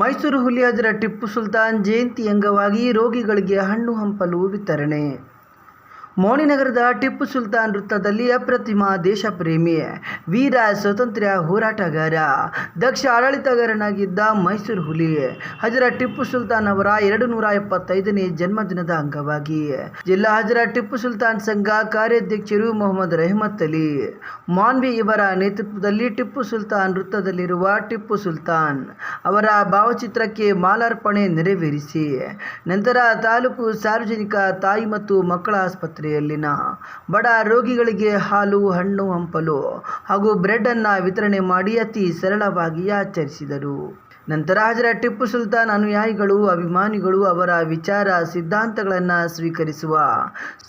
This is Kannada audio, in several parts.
ಮೈಸೂರು ಹುಲಿಯಾದರ ಟಿಪ್ಪು ಸುಲ್ತಾನ್ ಜಯಂತಿ ಅಂಗವಾಗಿ ರೋಗಿಗಳಿಗೆ ಹಣ್ಣು ಹಂಪಲು ವಿತರಣೆ. ಮೌನಿನಗರದ ಟಿಪ್ಪು ಸುಲ್ತಾನ್ ವೃತ್ತದಲ್ಲಿ ಅಪ್ರತಿಮ ದೇಶಪ್ರೇಮಿ, ವೀರ ಸ್ವಾತಂತ್ರ್ಯ ಹೋರಾಟಗಾರ, ದಕ್ಷ ಆಡಳಿತಗಾರನಾಗಿದ್ದ ಮೈಸೂರು ಹುಲಿ, ಹಜರ ಟಿಪ್ಪು ಸುಲ್ತಾನ್ ಅವರ ಎರಡು ನೂರ ಎಪ್ಪತ್ತೈದನೇ ಜನ್ಮದಿನದ ಅಂಗವಾಗಿ. ಜಿಲ್ಲಾ ಹಜರ ಟಿಪ್ಪು ಸುಲ್ತಾನ್ ಸಂಘ ಕಾರ್ಯಾಧ್ಯಕ್ಷರು ಮೊಹಮ್ಮದ್ ರೆಹಮತ್ ಅಲಿ, ಮಾನ್ವಿ ಇವರ ನೇತೃತ್ವದಲ್ಲಿ ಟಿಪ್ಪು ಸುಲ್ತಾನ್ ವೃತ್ತದಲ್ಲಿರುವ ಟಿಪ್ಪು ಸುಲ್ತಾನ್ ಅವರ ಭಾವಚಿತ್ರಕ್ಕೆ ಮಾಲಾರ್ಪಣೆ ನೆರವೇರಿಸಿ, ನಂತರ ತಾಲೂಕು ಸಾರ್ವಜನಿಕ ತಾಯಿ ಮತ್ತು ಮಕ್ಕಳ ಆಸ್ಪತ್ರೆಯಲ್ಲಿನ ಬಡ ರೋಗಿಗಳಿಗೆ ಹಾಲು ಹಣ್ಣು ಹಂಪಲು ಹಾಗೂ ಬ್ರೆಡ್ ಅನ್ನ ವಿತರಣೆ ಮಾಡಿ ಅತಿ ಸರಳವಾಗಿ ಆಚರಿಸಿದರು. ನಂತರ ಹಾಜರ ಟಿಪ್ಪು ಸುಲ್ತಾನ್ ಅನುಯಾಯಿಗಳು, ಅಭಿಮಾನಿಗಳು ಅವರ ವಿಚಾರ, ಸಿದ್ಧಾಂತಗಳನ್ನು ಸ್ವೀಕರಿಸುವ.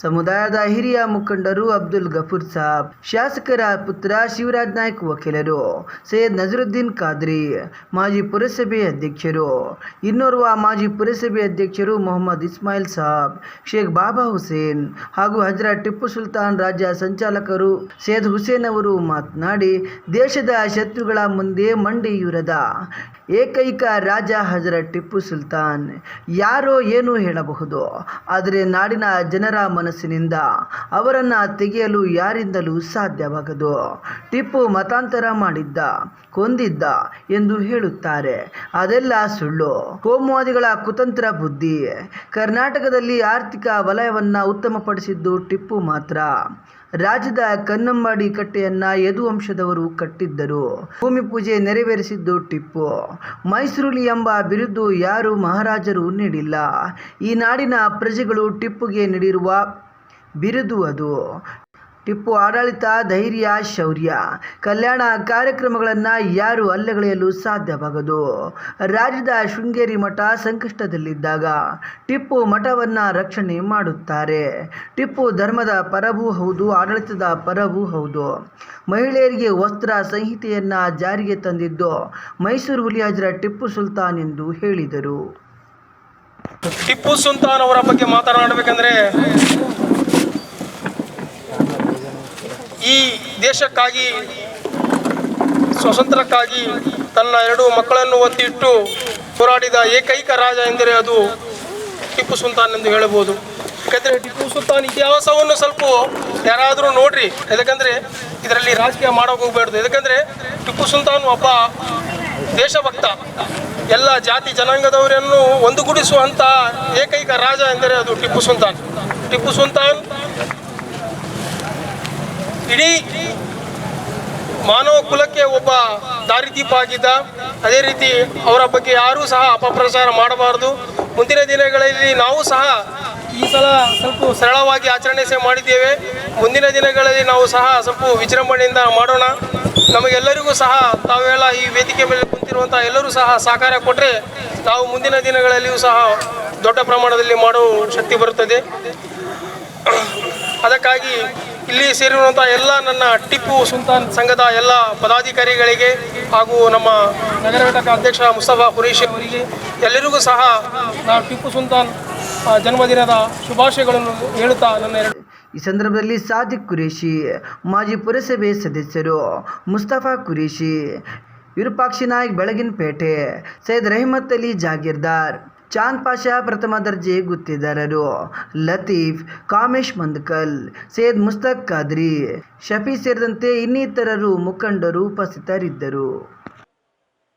ಸಮುದಾಯದ ಹಿರಿಯ ಮುಖಂಡರು ಅಬ್ದುಲ್ ಗಫೂರ್ ಸಾಬ್, ಶಾಸಕರ ಪುತ್ರ ಶಿವರಾಜ್ ನಾಯ್ಕ್ ವಕೀಲರು, ಸೈಯದ್ ನಜರುದ್ದೀನ್ ಖಾದ್ರಿ, ಮಾಜಿ ಪುರಸಭೆ ಅಧ್ಯಕ್ಷರು, ಇನ್ನೋರ್ವ ಮಾಜಿ ಪುರಸಭೆ ಅಧ್ಯಕ್ಷರು ಮೊಹಮ್ಮದ್ ಇಸ್ಮಾಯಿಲ್ ಸಾಬ್, ಶೇಖ್ ಬಾಬಾ ಹುಸೇನ್ ಹಾಗೂ ಹಜರ ಟಿಪ್ಪು ಸುಲ್ತಾನ್ ರಾಜ್ಯ ಸಂಚಾಲಕರು ಸೈಯದ್ ಹುಸೇನ್ ಅವರು ಮಾತನಾಡಿ, ದೇಶದ ಶತ್ರುಗಳ ಮುಂದೆ ಮಂಡಿಯೂರದ ಏಕೈಕ ರಾಜ ಹಜರ ಟಿಪ್ಪು ಸುಲ್ತಾನ್. ಯಾರೋ ಏನೂ ಹೇಳಬಹುದು, ಆದರೆ ನಾಡಿನ ಜನರ ಮನಸ್ಸಿನಿಂದ ಅವರನ್ನು ತೆಗೆಯಲು ಯಾರಿಂದಲೂ ಸಾಧ್ಯವಾಗದು. ಟಿಪ್ಪು ಮತಾಂತರ ಮಾಡಿದ್ದ, ಕೊಂದಿದ್ದ ಎಂದು ಹೇಳುತ್ತಾರೆ. ಅದೆಲ್ಲ ಸುಳ್ಳು. ಕೋಮುವಾದಿಗಳ ಕುತಂತ್ರ ಬುದ್ಧಿ. ಕರ್ನಾಟಕದಲ್ಲಿ ಆರ್ಥಿಕ ವಲಯವನ್ನು ಉತ್ತಮಪಡಿಸಿದ್ದು ಟಿಪ್ಪು ಮಾತ್ರ. ರಾಜ್ಯದ ಕನ್ನಂಬಾಡಿ ಕಟ್ಟೆಯನ್ನ ಯದುವಂಶದವರು ಕಟ್ಟಿದ್ದರು. ಭೂಮಿ ಪೂಜೆ ನೆರವೇರಿಸಿದ್ದು ಟಿಪ್ಪು. ಮೈಸೂರುಲಿ ಎಂಬ ಬಿರುದು ಯಾರು ಮಹಾರಾಜರು ನೀಡಿಲ್ಲ. ಈ ನಾಡಿನ ಪ್ರಜೆಗಳು ಟಿಪ್ಪುಗೆ ನೀಡಿರುವ ಬಿರುದು ಅದು. ಟಿಪ್ಪು ಆಡಳಿತ, ಧೈರ್ಯ, ಶೌರ್ಯ. ಕಲ್ಯಾಣ ಕಾರ್ಯಕ್ರಮಗಳನ್ನು ಯಾರು ಅಲ್ಲಗಳೆಯಲು ಸಾಧ್ಯವಾಗದು. ರಾಜ್ಯದ ಶೃಂಗೇರಿ ಮಠ ಸಂಕಷ್ಟದಲ್ಲಿದ್ದಾಗ ಟಿಪ್ಪು ಮಠವನ್ನು ರಕ್ಷಣೆ ಮಾಡುತ್ತಾರೆ. ಟಿಪ್ಪು ಧರ್ಮದ ಪರವೂ ಹೌದು, ಆಡಳಿತದ ಪರವೂ ಹೌದು. ಮಹಿಳೆಯರಿಗೆ ವಸ್ತ್ರ ಸಂಹಿತೆಯನ್ನು ಜಾರಿಗೆ ತಂದಿದ್ದು ಮೈಸೂರು ಹುಲಿಯಾಜರ ಟಿಪ್ಪು ಸುಲ್ತಾನ್ ಎಂದು ಹೇಳಿದರು. ಟಿಪ್ಪು ಸುಲ್ತಾನ್ ಅವರ ಬಗ್ಗೆ ಮಾತನಾಡಬೇಕಂದ್ರೆ ಈ ದೇಶಕ್ಕಾಗಿ ಸ್ವಾತಂತ್ರ್ಯಕ್ಕಾಗಿ ತನ್ನ ಎರಡು ಮಕ್ಕಳನ್ನು ಒತ್ತಿಟ್ಟು ಹೋರಾಡಿದ ಏಕೈಕ ರಾಜ ಎಂದರೆ ಅದು ಟಿಪ್ಪು ಸುಲ್ತಾನ್ ಎಂದು ಹೇಳಬಹುದು. ಯಾಕಂದರೆ ಟಿಪ್ಪು ಸುಲ್ತಾನ್ ಇತಿಹಾಸವನ್ನು ಸ್ವಲ್ಪ ಯಾರಾದರೂ ನೋಡ್ರಿ. ಯಾಕಂದರೆ ಇದರಲ್ಲಿ ರಾಜಕೀಯ ಮಾಡೋಕೆ ಹೋಗ್ಬಾರ್ದು. ಯಾಕಂದರೆ ಟಿಪ್ಪು ಸುಲ್ತಾನ್ ಒಬ್ಬ ದೇಶಭಕ್ತ. ಎಲ್ಲ ಜಾತಿ ಜನಾಂಗದವರನ್ನು ಒಂದುಗೂಡಿಸುವಂಥ ಏಕೈಕ ರಾಜ ಎಂದರೆ ಅದು ಟಿಪ್ಪು ಸುಲ್ತಾನ್. ಟಿಪ್ಪು ಸುಲ್ತಾನ್ ಇಡೀ ಮಾನವ ಕುಲಕ್ಕೆ ಒಬ್ಬ ದಾರಿದೀಪ ಆಗಿದ್ದ ಅದೇ ರೀತಿ ಅವರ ಬಗ್ಗೆ ಯಾರೂ ಸಹ ಅಪಪ್ರಚಾರ ಮಾಡಬಾರದು. ಮುಂದಿನ ದಿನಗಳಲ್ಲಿ ನಾವು ಸಹ ಈ ಸಲ ಸ್ವಲ್ಪ ಸರಳವಾಗಿ ಆಚರಣೆ ಸಹ ಮಾಡಿದ್ದೇವೆ. ಮುಂದಿನ ದಿನಗಳಲ್ಲಿ ನಾವು ಸಹ ಸ್ವಲ್ಪ ವಿಜೃಂಭಣೆಯಿಂದ ಮಾಡೋಣ. ನಮಗೆಲ್ಲರಿಗೂ ಸಹ ತಾವೆಲ್ಲ ಈ ವೇದಿಕೆ ಮೇಲೆ ಕುಂತಿರುವಂಥ ಎಲ್ಲರೂ ಸಹ ಸಹಕಾರ ಕೊಟ್ಟರೆ ತಾವು ಮುಂದಿನ ದಿನಗಳಲ್ಲಿಯೂ ಸಹ ದೊಡ್ಡ ಪ್ರಮಾಣದಲ್ಲಿ ಮಾಡೋ ಶಕ್ತಿ ಬರುತ್ತದೆ. ಅದಕ್ಕಾಗಿ ಇಲ್ಲಿ ಸೇರಿರುವಂಥ ಎಲ್ಲ ನನ್ನ ಟಿಪ್ಪು ಸುಲ್ತಾನ್ ಸಂಘದ ಎಲ್ಲ ಪದಾಧಿಕಾರಿಗಳಿಗೆ ಹಾಗೂ ನಮ್ಮ ನಗರ ಘಟಕ ಅಧ್ಯಕ್ಷ ಮುಸ್ತಫಾ ಕುರೇಶಿ ಅವರಿಗೆ ಎಲ್ಲರಿಗೂ ಸಹ ನಾನು ಟಿಪ್ಪು ಸುಲ್ತಾನ್ ಜನ್ಮದಿನದ ಶುಭಾಶಯಗಳನ್ನು ಹೇಳುತ್ತಾ ನನ್ನ ಎರಡು ಈ ಸಂದರ್ಭದಲ್ಲಿ ಸಾದಿಕ್ ಕುರೇಶಿ ಮಾಜಿ ಪುರಸಭೆ ಸದಸ್ಯರು ಮುಸ್ತಫಾ ಕುರೇಶಿ ವಿರೂಪಾಕ್ಷಿ ನಾಯ್ಕ್ ಬೆಳಗಿನಪೇಟೆ, ಸೈಯದ್ ರಹಮತ್ ಅಲಿ ಜಾಗೀರ್ದಾರ್. ಚಾಂದ್ ಪಾಷಾ ಪ್ರಥಮ ದರ್ಜೆ ಗುತ್ತಿದಾರರು. ಲತೀಫ್, ಕಾಮೇಶ್ ಮಂದಕಲ್ ಸೇದ್ ಮುಸ್ತಕ್ ಖಾದ್ರಿ, ಶಫಿ ಸೇರಿದಂತೆ ಇನ್ನಿತರರು ಮುಖಂಡರು ಉಪಸ್ಥಿತರಿದ್ದರು.